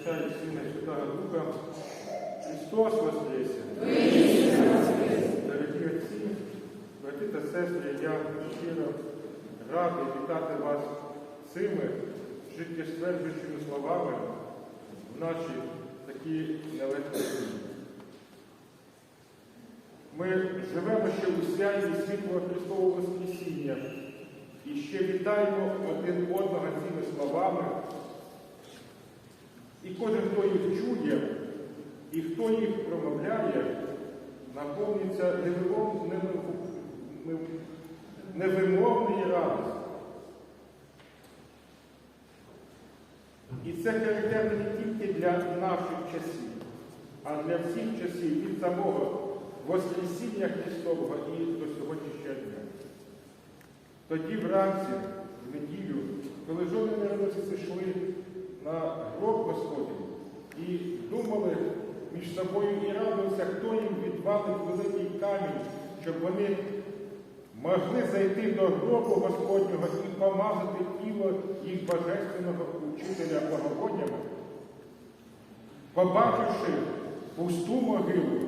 Отця і Святого Духа. Христос Воскресе! Дорогі отці, брати та сестри, я щиро радий вітати вас цими життєстверджуючими словами в наші такі нелегкі. Ми живемо ще у святі світлого Христового Воскресіння і ще вітаємо один одного цими словами. І кожен, хто їх чує, і хто їх промовляє, наповнюється невимов- невимовної радості. І це характерно не тільки для наших часів, а для всіх часів від самого Воскресіння Христового і до сьогоднішнього дня. Тоді вранці, в неділю, коли жодні народці йшли на гроб Господній і думали між собою і радилися, хто їм відвалить великий камінь, щоб вони могли зайти до гробу Господнього і помазати тіло їх божественного учителя благоводнями, побачивши пусту могилу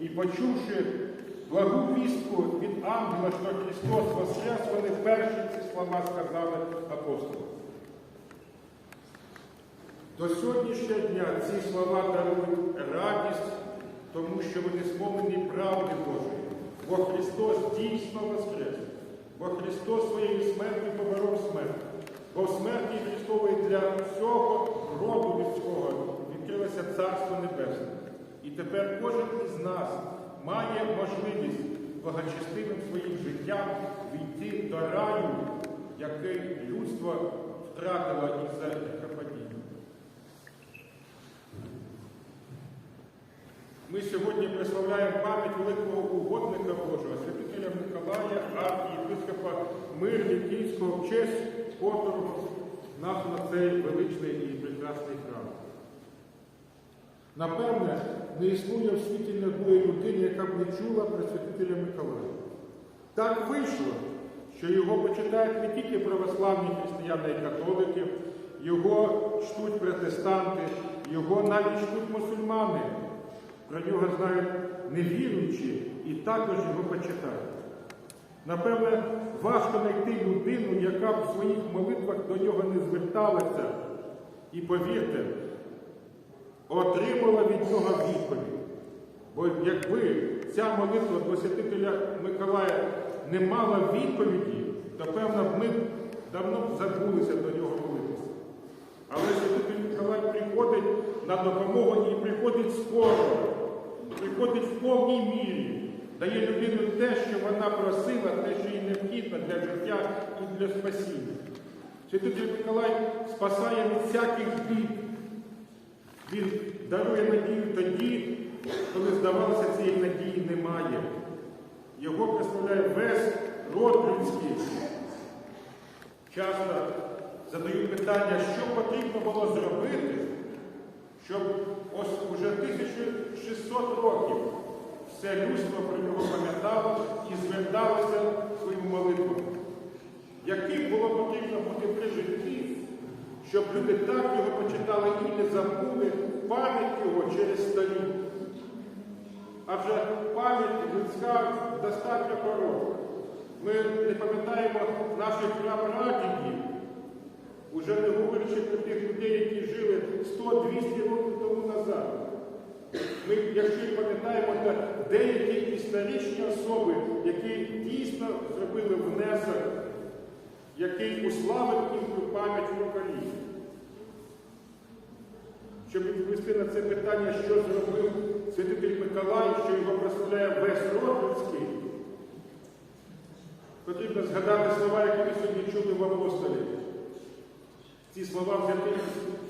і почувши благу вістку від ангела, що Христос воскрес, вони перші ці слова сказали апостолам. До сьогоднішнього дня ці слова дарують радість, тому що вони сповнені правди Божої. Бо Христос дійсно воскрес, бо Христос своєю смертю поборов смерть, бо в смерті Христової для всього роду людського відкрилося Царство Небесне. І тепер кожен із нас має можливість благочестивим своїм життям війти до раю, який людство втратило із-за грехопадіння. Ми сьогодні прославляємо пам'ять великого угодника Божого, святителя Миколая, архієпископа Мирні Київського, в честь котрого нас на цей величний і прекрасний храм. Напевне, не існує в світі одної людини, яка б не чула про святителя Миколая. Так вийшло, що його почитають не тільки православні християни і католики, його чтуть протестанти, його навіть чтуть мусульмани. Про нього знають невіруючі і також його почитають. Напевне, важко знайти людину, яка б в своїх молитвах до нього не зверталася. І повірте, отримала від нього відповідь. Бо якби ця молитва святителя Миколая не мала відповіді, то певно б давно забулися до нього молитися. Але святитель Миколай приходить на допомогу і приходить скоро, приходить в повній мірі, дає людину те, що вона просила, те, що їй необхідно для життя і для спасіння. Святитель Миколай спасає від всяких бід. Він дарує надію тоді, коли, здавалося, цієї надії немає. Його представляє весь род людський. Часто задають питання, що потрібно було зробити, щоб ось уже 1600 років все людство про нього пам'ятало і зверталося своїм молитвам. Яким було потрібно бути при житті, щоб люди так його почитали і не забули пам'ять його через століття. Адже пам'ять людська достатньо коротка. Ми не пам'ятаємо наших прапрадідів, уже не говорячи про тих людей, які жили 100-200 років тому назад. Ми, якщо і пам'ятаємо, то деякі історичні особи, які дійсно зробили внесок, який уславив їхню пам'ять в поколінні. Щоб відповісти на це питання, що зробив святитель Миколай, що його прославляє весь род потрібно згадати слова, які ми сьогодні чули в апостолі. Ці слова взяти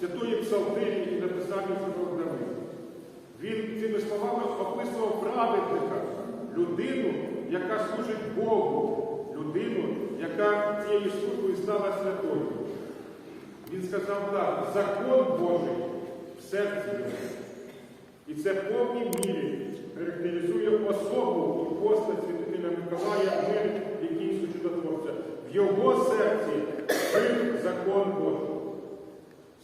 святої псалтирі і написані в Давид. Він цими словами описував праведника, людину, яка служить Богу, людину, яка цією службою стала святою. Він сказав так, закон Божий в серці. І це в повній мірі характеризує особу і постать святителя Миколая Мир, який чудотворця. В його серці жив закон Божий.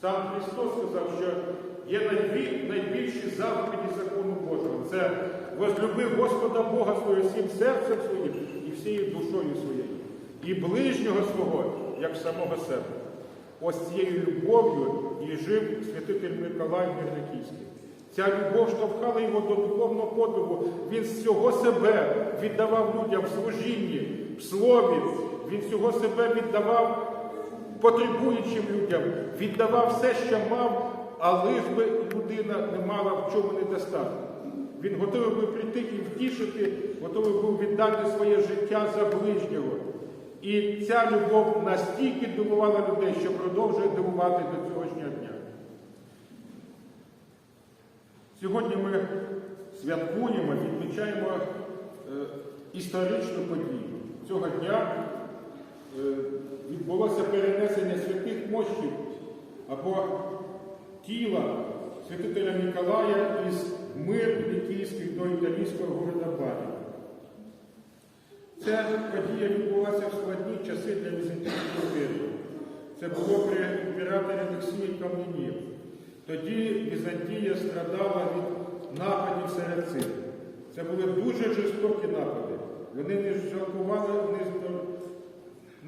Сам Христос сказав, що є найбільші заповіді закону Божого. Це возлюби Господа Бога своїм всім серцем своїм і всією душою своєю, і ближнього свого, як самого себе. Ось цією любов'ю і жив святитель Миколай Мирниківський. Ця любов штовхала його до духовного подвигу. Він всього себе віддавав людям в служінні, в слові. Він всього себе віддавав потребуючим людям, віддавав все, що мав, а лиш би людина не мала в чому недостатку. Він готовий був прийти і втішити, готовий був віддати своє життя за ближнього. І ця любов настільки дивувала людей, що продовжує дивувати до сьогоднішнього дня. Сьогодні ми святкуємо, відмічаємо е, історичну подію. Цього дня відбулося перенесення святих мощів або тіла святителя Ніколая із мир Лікійський до італійського города Барі. Ця подія відбулася в складні часи для Візантійської імперії. Це було при імператорі Олексії Кам'янів. Тоді Візантія страдала від нападів сарацин. Це були дуже жорстокі напади. Вони не жалкували здор-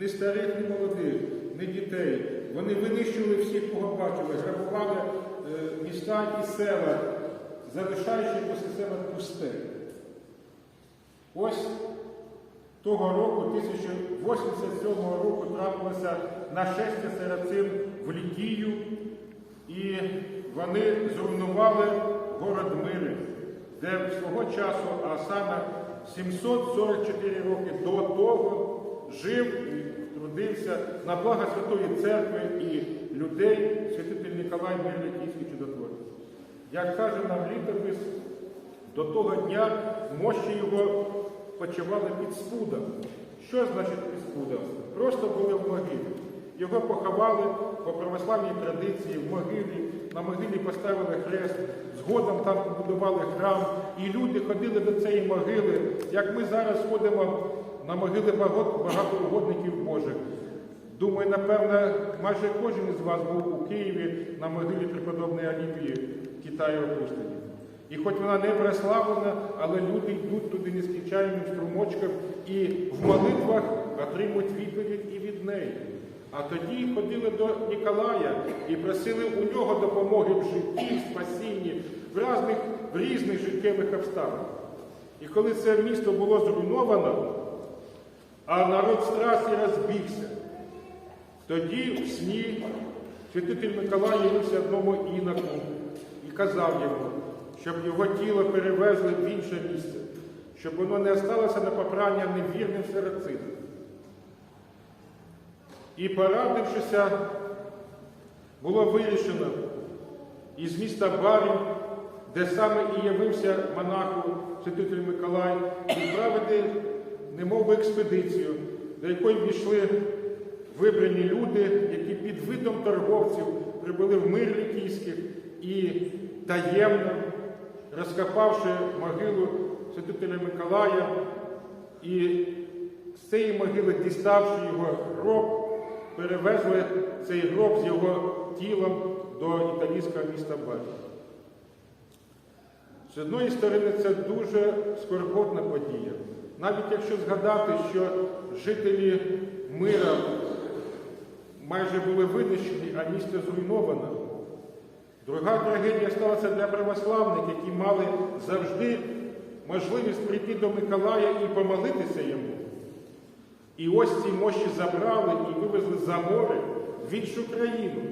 ні старих, ні молодих, ні дітей. Вони винищували всіх, кого бачили, грабували е, міста і села, залишаючи після себе пусте. Ось того року, 1087 року, трапилося нашестя сарацин в Лікію, і вони зруйнували город Мири, де свого часу, а саме 744 роки до того, жив і трудився на благо Святої Церкви і людей святитель Ніколай Мирліківський чудотворець. Як каже нам літопис, до того дня мощі його почивали під спудом. Що значить під спудом? Просто були в могилі. Його поховали по православній традиції в могилі, на могилі поставили хрест, згодом там побудували храм, і люди ходили до цієї могили, як ми зараз ходимо на могили багато- багатоугодників Божих. Думаю, напевно, майже кожен із вас був у Києві на могилі преподобної Олівії в Китаї опустині. І хоч вона не прославлена, але люди йдуть туди нескінчальним струмочком і в молитвах отримують відповідь і від неї. А тоді ходили до Ніколая і просили у нього допомоги в житті, в спасінні, в різних, в різних життєвих обставинах. І коли це місто було зруйновано, а народ страсті розбігся, тоді в сні святитель Миколай явився одному іноку і казав йому, щоб його тіло перевезли в інше місце, щоб воно не осталося на попрання невірним сарацинам. І порадившися, було вирішено із міста Барів, де саме і явився монаху святитель Миколай, відправити немов би експедицію, до якої війшли вибрані люди, які під видом торговців прибули в мир Лікійських і таємно, розкопавши могилу святителя Миколая, і з цієї могили, діставши його гроб, перевезли цей гроб з його тілом до італійського міста Барі. З одної сторони, це дуже скорботна подія. Навіть якщо згадати, що жителі мира майже були винищені, а місто зруйновано. Друга трагедія сталася для православних, які мали завжди можливість прийти до Миколая і помолитися йому. І ось ці мощі забрали і вивезли за море в іншу країну.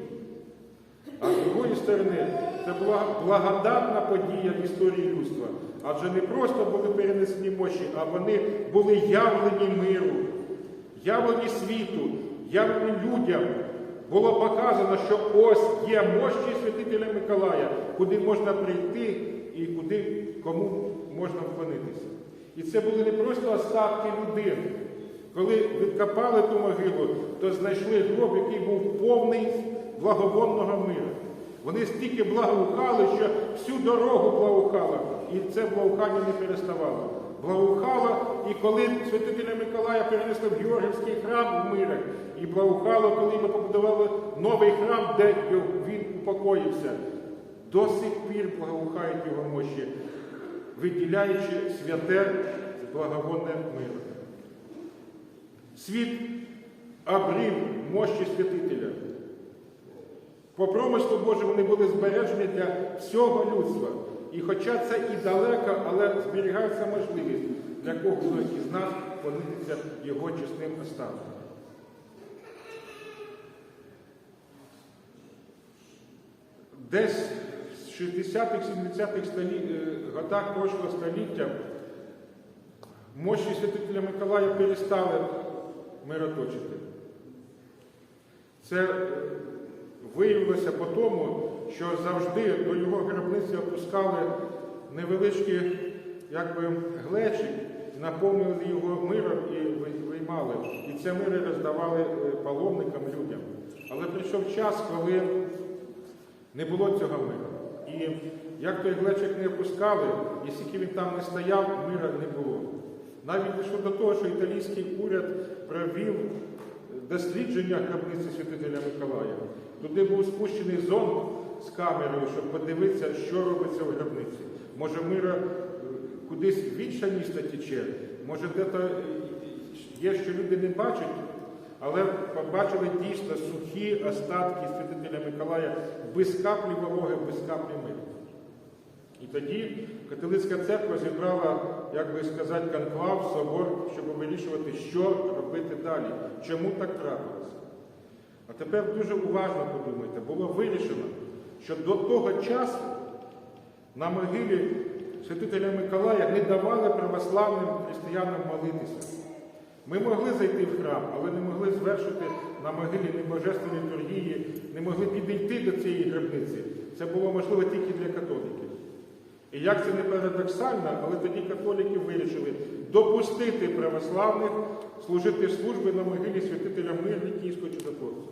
А з другої сторони, це була благодатна подія в історії людства. Адже не просто були перенесені мощі, а вони були явлені миру, явлені світу, явлені людям. Було показано, що ось є мощі святителя Миколая, куди можна прийти і куди кому можна вклонитися. І це були не просто остатки людини. Коли відкопали ту могилу, то знайшли гроб, який був повний благовонного миру. Вони стільки благоухали, що всю дорогу благоухало, і це благоухання не переставало. Благоухало, і коли святителя Миколая перенесли в Георгівський храм в мирах, і благоухало, коли ми побудували новий храм, де він упокоївся. до сих пір благоухають його мощі, виділяючи святе благовонне миро. Світ обрів мощі святителя. По промислу Божому вони були збережені для всього людства. І хоча це і далеко, але зберігається можливість для кожного із нас понитися його чесним останком. Десь в 60-х, 70-х столі... е, годах прошлого століття мощі святителя Миколая перестали мироточити. Це е, виявилося по тому, що завжди до його гробниці опускали невеличкі якби, глечі, наповнювали його миром і виймали. І це мири роздавали е, паломникам, людям. Але прийшов час, коли не було цього миру. І як той глечик не опускали, і скільки він там не стояв, мира не було. Навіть дійшло до того, що італійський уряд провів дослідження гробниці святителя Миколая. Туди був спущений зонд з камерою, щоб подивитися, що робиться в гробниці. Може, мира е, кудись в інше місто тече, може, де-то е, є, що люди не бачать, але побачили дійсно сухі остатки святителя Миколая без каплі вологи, без каплі миру. І тоді католицька церква зібрала, як би сказати, конклав, собор, щоб вирішувати, що робити далі, чому так трапилося. А тепер дуже уважно подумайте, було вирішено, що до того часу на могилі святителя Миколая не давали православним християнам молитися. Ми могли зайти в храм, але не могли звершити на могилі ні божественної літургії, не могли підійти до цієї гробниці. Це було можливо тільки для католиків. І як це не парадоксально, але тоді католики вирішили допустити православних служити служби на могилі святителя Мирні Київського чудотворця.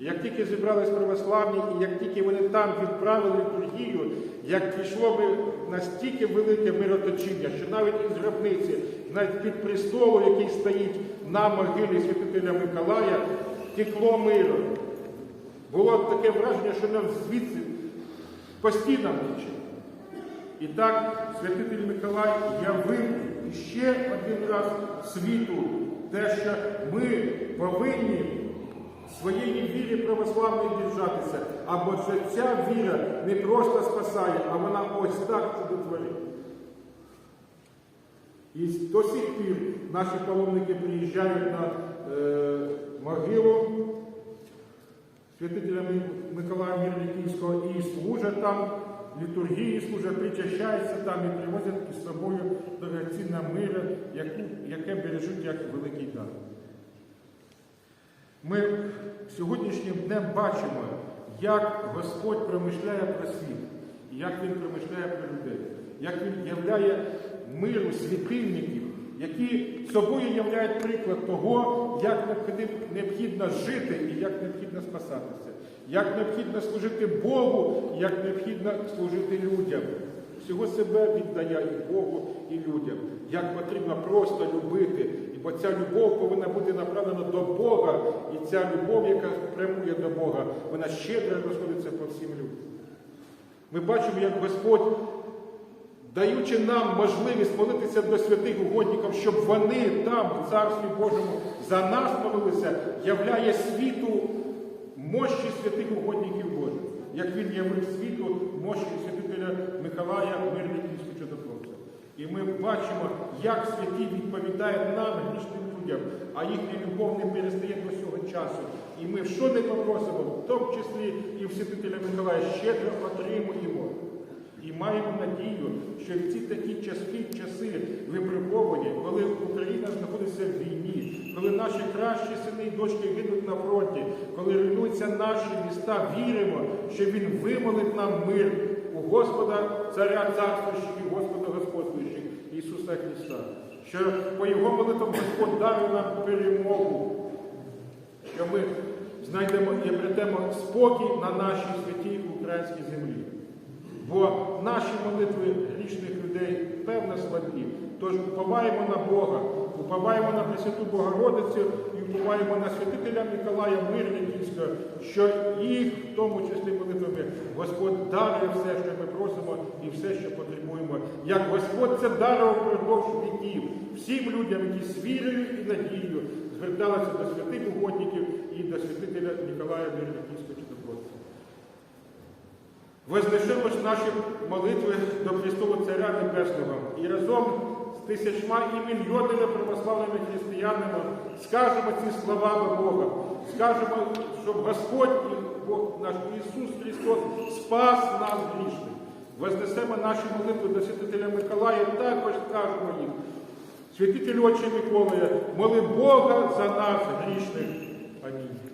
Як тільки зібрались православні, і як тільки вони там відправили літургію, як пішло би настільки велике мироточіння, що навіть із гробниці, навіть під престолом, який стоїть на могилі святителя Миколая, текло миро. Було таке враження, що нам звідси по стінам тече. І так святитель Миколай явив ще один раз світу те, що ми повинні своєї вірі православної держатися, або що ця віра не просто спасає, а вона ось так чудотворить. І до сих пір наші паломники приїжджають на е, могилу святителя Миколая Мірниківського і служать там, літургії служать, причащаються там і привозять із собою дорогоцінне яку- яке бережуть як великий дар. Ми сьогоднішнім днем бачимо, як Господь промишляє про світ, як Він промишляє про людей, як Він являє миру світильників, які собою являють приклад того, як необхідно жити і як необхідно спасатися, як необхідно служити Богу, як необхідно служити людям. Всього себе віддає і Богу, і людям. Як потрібно просто любити, бо ця любов повинна бути направлена до Бога, і ця любов, яка прямує до Бога, вона щедро розходиться по всім людям. Ми бачимо, як Господь, даючи нам можливість молитися до святих угодників, щоб вони там, в Царстві Божому, за нас молилися, являє світу мощі святих угодників Божих, як він явив світу мощі святителя Миколая Мирниківського чудотворця. І ми бачимо, як святі відповідають нам, грішним людям, а їхня любов не перестає до цього часу. І ми що не попросимо, в тому числі і в святителя Миколая, щедро отримуємо. І маємо надію, що в ці такі часи, часи випробовані, коли війні, коли наші кращі сини і дочки гинуть на фронті, коли руйнуються наші міста, віримо, що Він вимолить нам мир у Господа, Царя Царствуючих і Господа Господствуючих Ісуса Христа. Що по Його молитвам Господь дарує нам перемогу, що ми знайдемо і обретемо спокій на нашій святій українській землі. Бо наші молитви грішних людей певно слабі. Тож поваємо на Бога, уповаємо на Пресвяту Богородицю і уповаємо на святителя Миколая Мирниківського, що їх, в тому числі молитвами, Господь дарує все, що ми просимо, і все, що потребуємо. Як Господь це дарував впродовж віків всім людям, які з вірою і надією зверталися до святих угодників і до святителя Миколая Мирниківського. Вознесемось наші молитви до Христового Царя Небесного і разом з тисячма і мільйонами православними християнами скажемо ці слова до Бога, скажемо, щоб Господь Бог наш Ісус Христос спас нас грішних. Вознесемо наші молитви до святителя Миколая, також скажемо їм. Святителю Отче Миколая, моли Бога за нас грішних. Амінь.